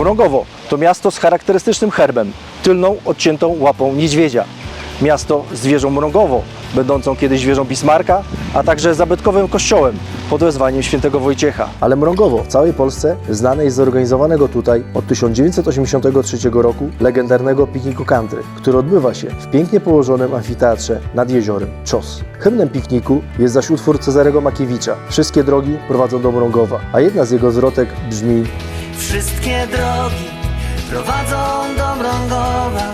Mrągowo to miasto z charakterystycznym herbem, tylną odciętą łapą niedźwiedzia. Miasto z wieżą Mrągowo, będącą kiedyś wieżą Bismarka, a także zabytkowym kościołem pod wezwaniem świętego Wojciecha. Ale Mrągowo w całej Polsce znane jest z zorganizowanego tutaj od 1983 roku legendarnego pikniku country, który odbywa się w pięknie położonym amfiteatrze nad jeziorem Czos. Hymnem pikniku jest zaś utwór Cezarego Makiewicza Wszystkie drogi prowadzą do Mrągowa, a jedna z jego zwrotek brzmi Wszystkie drogi prowadzą do Mrągowa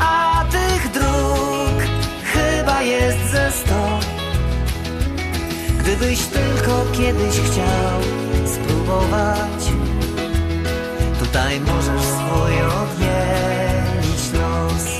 A tych dróg chyba jest ze sto. Gdybyś tylko kiedyś chciał spróbować Tutaj możesz swój odmienić los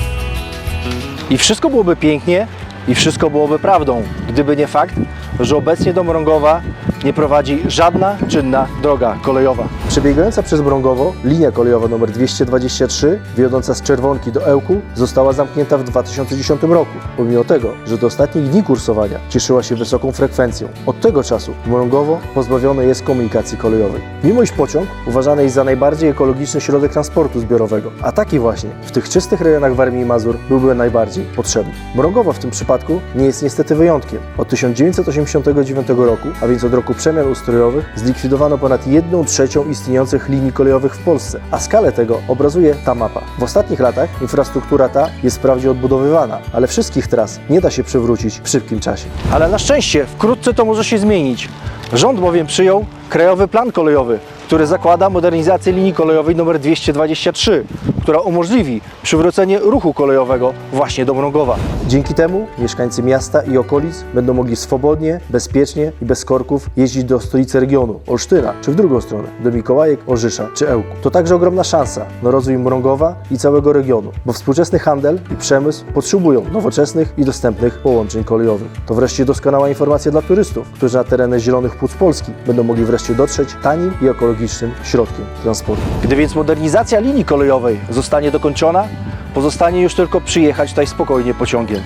I wszystko byłoby pięknie i wszystko byłoby prawdą, gdyby nie fakt, że obecnie do Mrągowa nie prowadzi żadna czynna droga kolejowa. Przebiegająca przez Mrągowo linia kolejowa nr 223, wiodąca z Czerwonki do Ełku, została zamknięta w 2010 roku, pomimo tego, że do ostatnich dni kursowania cieszyła się wysoką frekwencją. Od tego czasu Mrągowo pozbawione jest komunikacji kolejowej. Mimo iż pociąg uważany jest za najbardziej ekologiczny środek transportu zbiorowego, a taki właśnie w tych czystych rejonach Warmii i Mazur byłby najbardziej potrzebny. Mrągowo w tym przypadku nie jest niestety wyjątkiem. Od 1989 roku, a więc od roku przemian ustrojowych, zlikwidowano ponad 1 trzecią istniejących linii kolejowych w Polsce, a skalę tego obrazuje ta mapa. W ostatnich latach infrastruktura ta jest wprawdzie odbudowywana, ale wszystkich tras nie da się przywrócić w szybkim czasie. Ale na szczęście wkrótce to może się zmienić. Rząd bowiem przyjął Krajowy Plan Kolejowy, który zakłada modernizację linii kolejowej nr 223, która umożliwi przywrócenie ruchu kolejowego właśnie do Mrągowa. Dzięki temu mieszkańcy miasta i okolic będą mogli swobodnie, bezpiecznie i bez korków jeździć do stolicy regionu, Olsztyna, czy w drugą stronę, do Mikołajek, Orzysza czy Ełku. To także ogromna szansa na rozwój Mrągowa i całego regionu, bo współczesny handel i przemysł potrzebują nowoczesnych i dostępnych połączeń kolejowych. To wreszcie doskonała informacja dla turystów, którzy na tereny zielonych płuc Polski będą mogli wreszcie dotrzeć tanim i ekologicznym środkiem transportu. Gdy więc modernizacja linii kolejowej zostanie dokończona, pozostanie już tylko przyjechać tutaj spokojnie pociągiem,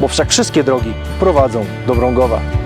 bo wszak wszystkie drogi prowadzą do Mrągowa.